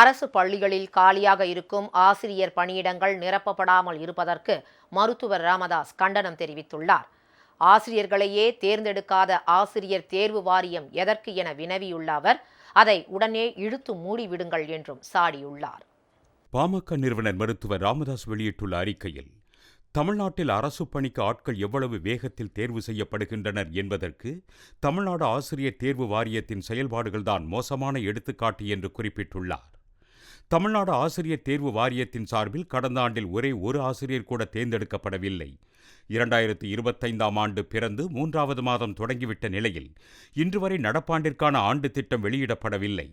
அரசு பள்ளிகளில் காலியாக இருக்கும் ஆசிரியர் பணியிடங்கள் நிரப்பப்படாமல் இருப்பதற்கு மருத்துவர் ராமதாஸ் கண்டனம் தெரிவித்துள்ளார். ஆசிரியர்களையே தேர்ந்தெடுக்காத ஆசிரியர் தேர்வு வாரியம் எதற்கு என வினவியுள்ள அவர் அதை உடனே இழுத்து மூடிவிடுங்கள் என்றும் சாடியுள்ளார். பாமக நிறுவனர் மருத்துவர் ராமதாஸ் வெளியிட்டுள்ள அறிக்கையில் தமிழ்நாட்டில் அரசு பணிக்கு ஆட்கள் எவ்வளவு வேகத்தில் தேர்வு செய்யப்படுகின்றனர் என்பதற்கு தமிழ்நாடு ஆசிரியர் தேர்வு வாரியத்தின் செயல்பாடுகள்தான் மோசமான எடுத்துக்காட்டு என்று குறிப்பிட்டுள்ளார். தமிழ்நாடு ஆசிரியர் தேர்வு வாரியத்தின் சார்பில் கடந்த ஆண்டில் ஒரே ஒரு ஆசிரியர் கூட தேர்ந்தெடுக்கப்படவில்லை. இரண்டாயிரத்து இருபத்தைந்தாம் ஆண்டு பிறந்து மூன்றாவது மாதம் தொடங்கிவிட்ட நிலையில் இன்று வரை நடப்பாண்டிற்கான ஆண்டு திட்டம் வெளியிடப்படவில்லை.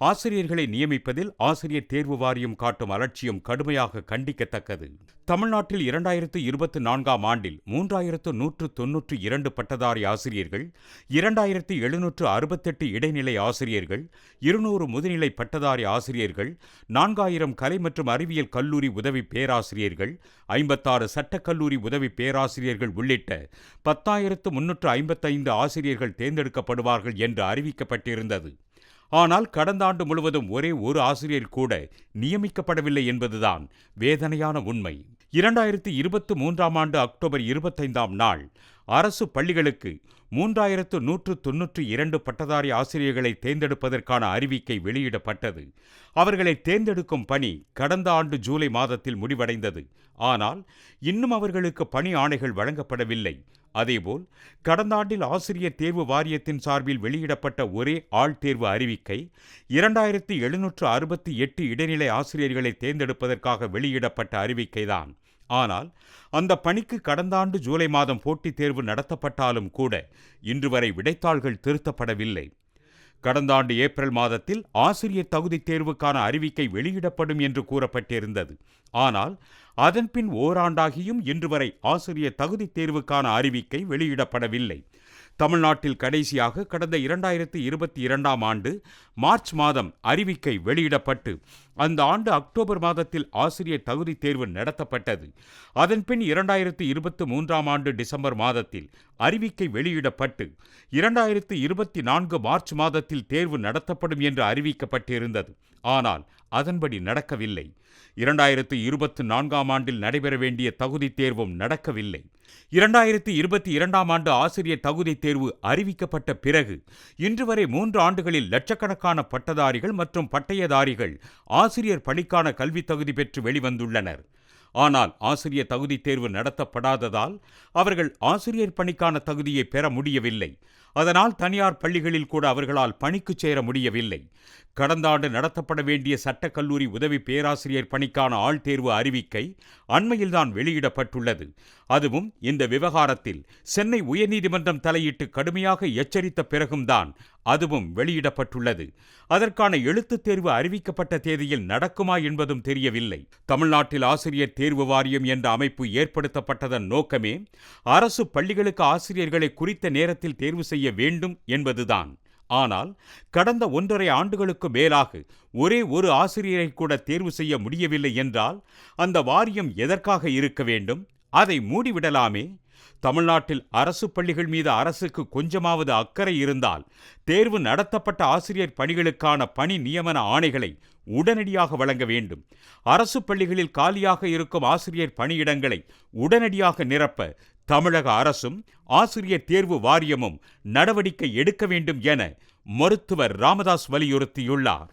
ஆசிரியர்களை நியமிப்பதில் ஆசிரியர் தேர்வு வாரியம் காட்டும் அலட்சியம் கடுமையாக கண்டிக்கத்தக்கது. தமிழ்நாட்டில் இரண்டாயிரத்து இருபத்தி நான்காம் ஆண்டில் மூன்றாயிரத்து நூற்று தொன்னூற்று இரண்டு பட்டதாரி ஆசிரியர்கள் இரண்டாயிரத்து எழுநூற்று அறுபத்தெட்டு இடைநிலை ஆசிரியர்கள் இருநூறு முதுநிலை பட்டதாரி ஆசிரியர்கள் நான்காயிரம் கலை மற்றும் அறிவியல் கல்லூரி உதவி பேராசிரியர்கள் ஐம்பத்தாறு சட்டக்கல்லூரி உதவி பேராசிரியர்கள் உள்ளிட்ட பத்தாயிரத்து முன்னூற்று ஐம்பத்தைந்து ஆசிரியர்கள் தேர்ந்தெடுக்கப்படுவார்கள் என்று அறிவிக்கப்பட்டிருந்தது. ஆனால் கடந்த ஆண்டு முழுவதும் ஒரே ஒரு ஆசிரியர் கூட நியமிக்கப்படவில்லை என்பதுதான் வேதனையான உண்மை. இரண்டாயிரத்தி இருபத்தி மூன்றாம் ஆண்டு அக்டோபர் இருபத்தைந்தாம் நாள் அரசு பள்ளிகளுக்கு மூன்றாயிரத்து நூற்று தொன்னூற்றி இரண்டு பட்டதாரி ஆசிரியர்களை தேர்ந்தெடுப்பதற்கான அறிவிக்கை வெளியிடப்பட்டது. அவர்களை தேர்ந்தெடுக்கும் பணி கடந்த ஆண்டு ஜூலை மாதத்தில் முடிவடைந்தது. ஆனால் இன்னும் அவர்களுக்கு பணி ஆணைகள் வழங்கப்படவில்லை. அதேபோல் கடந்த ஆண்டில் ஆசிரியர் தேர்வு வாரியத்தின் சார்பில் வெளியிடப்பட்ட ஒரே ஆள் தேர்வு அறிவிக்கை இரண்டாயிரத்தி எழுநூற்று அறுபத்தி எட்டு இடைநிலை ஆசிரியர்களை தேர்ந்தெடுப்பதற்காக வெளியிடப்பட்ட அறிவிக்கைதான். ஆனால் அந்த பணிக்கு கடந்த ஆண்டு ஜூலை மாதம் போட்டித் தேர்வு நடத்தப்பட்டாலும் கூட இன்று வரை விடைத்தாள்கள் திருத்தப்படவில்லை. கடந்த ஆண்டு ஏப்ரல் மாதத்தில் ஆசிரியர் தகுதி தேர்வுக்கான அறிவிக்கை வெளியிடப்படும் என்று கூறப்பட்டிருந்தது. ஆனால் அதன்பின் ஓராண்டாகியும் இன்று வரை ஆசிரியர் தகுதி தேர்வுக்கான அறிவிக்கை வெளியிடப்படவில்லை. தமிழ்நாட்டில் கடைசியாக கடந்த இரண்டாயிரத்தி இருபத்தி இரண்டாம் ஆண்டு மார்ச் மாதம் அறிவிக்கை வெளியிடப்பட்டு அந்த ஆண்டு அக்டோபர் மாதத்தில் ஆசிரியர் தகுதி தேர்வு நடத்தப்பட்டது. அதன்பின் இரண்டாயிரத்து இருபத்தி மூன்றாம் ஆண்டு டிசம்பர் மாதத்தில் அறிவிக்கை வெளியிடப்பட்டு இரண்டாயிரத்து இருபத்தி நான்கு மார்ச் மாதத்தில் தேர்வு நடத்தப்படும் என்று அறிவிக்கப்பட்டிருந்தது. ஆனால் அதன்படி நடக்கவில்லை. இரண்டாயிரத்து இருபத்தி நான்காம் ஆண்டில் நடைபெற வேண்டிய தகுதித் தேர்வும் நடக்கவில்லை. இரண்டாயிரத்தி இருபத்தி இரண்டாம் ஆண்டு ஆசிரியர் தகுதித் தேர்வு அறிவிக்கப்பட்ட பிறகு இன்று வரை மூன்று ஆண்டுகளில் லட்சக்கணக்கான பட்டதாரிகள் மற்றும் பட்டயதாரிகள் ஆசிரியர் பணிக்கான கல்வித் தகுதி பெற்று வெளிவந்துள்ளனர். ஆனால் ஆசிரியர் தகுதி தேர்வு நடத்தப்படாததால் அவர்கள் ஆசிரியர் பணிக்கான தகுதியை பெற முடியவில்லை. அதனால் தனியார் பள்ளிகளில் கூட அவர்களால் பணிக்கு சேர முடியவில்லை. கடந்த ஆண்டு நடத்தப்பட வேண்டிய சட்டக்கல்லூரி உதவி பேராசிரியர் பணிக்கான ஆள் தேர்வு அறிவிக்கை அண்மையில்தான் வெளியிடப்பட்டுள்ளது. அதுவும் இந்த விவகாரத்தில் சென்னை உயர்நீதிமன்றம் தலையிட்டு கடுமையாக எச்சரித்த பிறகும்தான் அதுவும் வெளியிடப்பட்டுள்ளது. அதற்கான எழுத்துத் தேர்வு அறிவிக்கப்பட்ட தேதியில் நடக்குமா என்பதும் தெரியவில்லை. தமிழ்நாட்டில் ஆசிரியர் தேர்வு வாரியம் என்ற அமைப்பு ஏற்படுத்தப்பட்டதன் நோக்கமே அரசு பள்ளிகளுக்கு ஆசிரியர்களை குறித்த நேரத்தில் தேர்வு செய்ய வேண்டும் என்பதுதான். ஆனால் கடந்த ஒன்றரை ஆண்டுகளுக்கு மேலாக ஒரே ஒரு ஆசிரியரை கூட தேர்வு செய்ய முடியவில்லை என்றால் அந்த வாரியம் எதற்காக இருக்க வேண்டும்? அதை மூடிவிடலாமே? தமிழ்நாட்டில் அரசு பள்ளிகள் மீது அரசுக்கு கொஞ்சமாவது அக்கறை இருந்தால் தேர்வு நடத்தப்பட்ட ஆசிரியர் பணிகளுக்கான பணி நியமன ஆணைகளை உடனடியாக வழங்க வேண்டும். அரசு பள்ளிகளில் காலியாக இருக்கும் ஆசிரியர் பணியிடங்களை உடனடியாக நிரப்ப தமிழக அரசும் ஆசிரியர் தேர்வு வாரியமும் நடவடிக்கை எடுக்க வேண்டும் என மருத்துவர் ராமதாஸ் வலியுறுத்தியுள்ளார்.